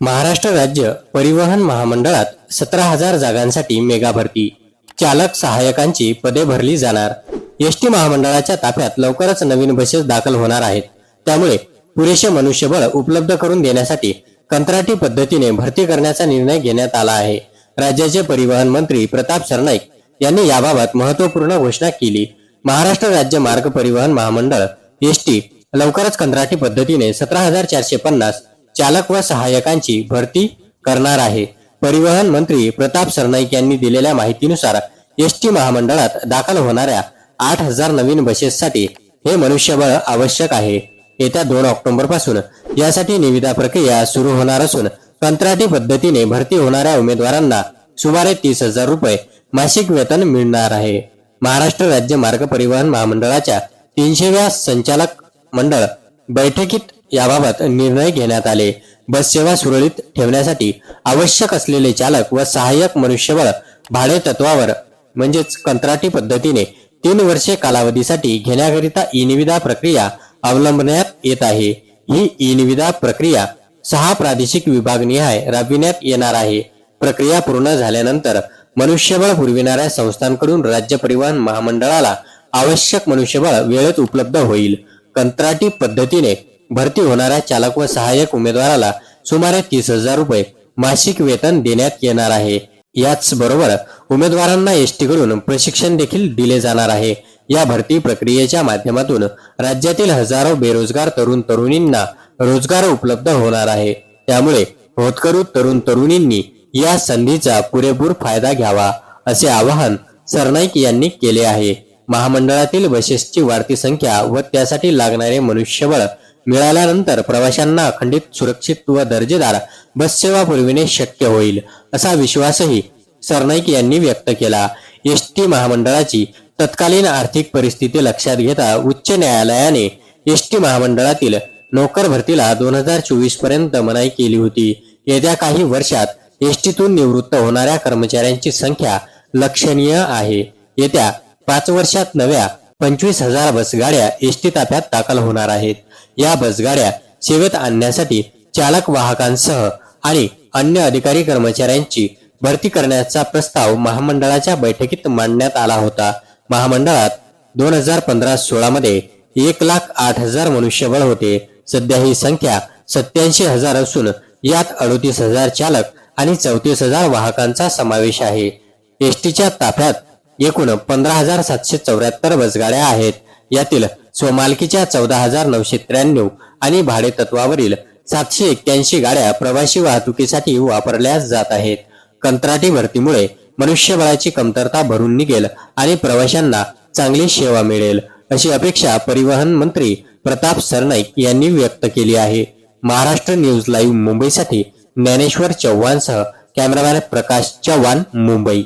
महाराष्ट्र राज्य परिवहन महामंडळात सतरा हजार जागांसाठी मेगा भरती. चालक सहाय्यकांची पदे भरली जाणार. एसटी महामंडळाच्या ताफ्यात लवकरच नवीन बसेस दाखल होणार आहेत. त्यामुळे पुरेसे मनुष्यबळ उपलब्ध करून देण्यासाठी कंत्राटी पद्धतीने भरती करण्याचा निर्णय घेण्यात आला आहे. राज्याचे परिवहन मंत्री प्रताप सरनाईक यांनी याबाबत महत्त्वपूर्ण घोषणा केली. महाराष्ट्र राज्य मार्ग परिवहन महामंडळ एसटी लवकरच कंत्राटी पद्धतीने सतरा हजार चारशे पन्नास चालक व सहाय्यकांची भरती करणार आहे. परिवहन मंत्री प्रताप सरनाईक यांनी दिलेल्या माहितीनुसार एस टी महामंडळात दाखल होणाऱ्या आठ हजार नवीन बसेससाठी हे मनुष्यबळ आवश्यक आहे. येत्या दोन ऑक्टोबरपासून यासाठी निविदा प्रक्रिया सुरू होणार असून कंत्राटी पद्धतीने भरती होणाऱ्या उमेदवारांना सुमारे तीस हजार रुपये मासिक वेतन मिळणार आहे. महाराष्ट्र राज्य मार्ग परिवहन महामंडळाच्या तीनशेव्या संचालक मंडळ बैठकीत याबाबत निर्णय घेण्यात आले. बस सेवा सुरळीत ठेवण्यासाठी आवश्यक असलेले चालक व सहाय्यक मनुष्यबळ भाडे तत्वावर म्हणजेच कंत्राटी पद्धतीने तीन वर्षे कालावधीसाठी घेण्याकरिता ई निविदा प्रक्रिया अवलंबण्यात येत आहे. ही ई निविदा प्रक्रिया सहा प्रादेशिक विभाग निहाय राबविण्यात येणार आहे. प्रक्रिया पूर्ण झाल्यानंतर मनुष्यबळ पुरविणाऱ्या संस्थांकडून राज्य परिवहन महामंडळाला आवश्यक मनुष्यबळ वेळेत उपलब्ध होईल. कंत्राटी पद्धतीने भरती होणाऱ्या चालक व सहाय्यक उमेदवाराला सुमारे तीस हजार रुपये मासिक वेतन देण्यात येणार आहे. याच बरोबर उमेदवारांना एसकडून प्रशिक्षण देखील दिले जाणार आहे. या भरती प्रक्रियेच्या माध्यमातून राज्यातील हजारो बेरोजगार तरुण तरुणींना रोजगार उपलब्ध होणार आहे. त्यामुळे होतकरू तरुण तरुणींनी या संधीचा पुरेपूर फायदा घ्यावा असे आवाहन सरनाईक यांनी केले आहे. महामंडळातील बसेसची वाढती संख्या व त्यासाठी लागणारे मनुष्यबळ मिळाल्यानंतर प्रवाशांना अखंडित सुरक्षित व दर्जेदार बस सेवा पुरविणे शक्य होईल असा विश्वासही सरनाईक यांनी व्यक्त केला. एस टी महामंडळाची तत्कालीन आर्थिक परिस्थिती लक्षात घेता उच्च न्यायालयाने एस टी महामंडळातील नोकर भरतीला दोन हजार चोवीसपर्यंत मनाई केली होती. येत्या काही वर्षात एसटीतून निवृत्त होणाऱ्या कर्मचाऱ्यांची संख्या लक्षणीय आहे. येत्या पाच वर्षात नव्या पंचवीस हजार बसगाड्या एसटी ताफ्यात दाखल होणार आहेत. या बसगाड्या सेवेत आणण्यासाठी चालक वाहकांसह आणि अन्य अधिकारी कर्मचाऱ्यांची भरती करण्याचा प्रस्ताव महामंडळाच्या बैठकीत मांडण्यात आला होता. महामंडळात दोन हजार पंधरा सोळा मध्ये एक लाख आठ हजार मनुष्यबळ होते. सध्या ही संख्या सत्याऐंशी हजार असून यात अडोतीस हजार चालक आणि चौतीस हजार वाहकांचा समावेश आहे. एसटीच्या ताफ्यात एकूण पंधरा हजार सातशे चौऱ्याहत्तर बसगाड्या आहेत. यातील स्वमालकीच्या चौदा हजार नऊशे त्र्याण्णव आणि भाडे तत्वावरील सातशे एक्क्याऐंशी गाड्या प्रवासी वाहतुकीसाठी वापरल्या जात आहेत. कंत्राटी भरतीमुळे मनुष्यबळाची कमतरता भरून निघेल आणि प्रवाशांना चांगली सेवा मिळेल अशी अपेक्षा परिवहन मंत्री प्रताप सरनाईक यांनी व्यक्त केली आहे. महाराष्ट्र न्यूज लाईव्ह मुंबईसाठी ज्ञानेश्वर चव्हाणसह कॅमेरामॅन प्रकाश चव्हाण मुंबई.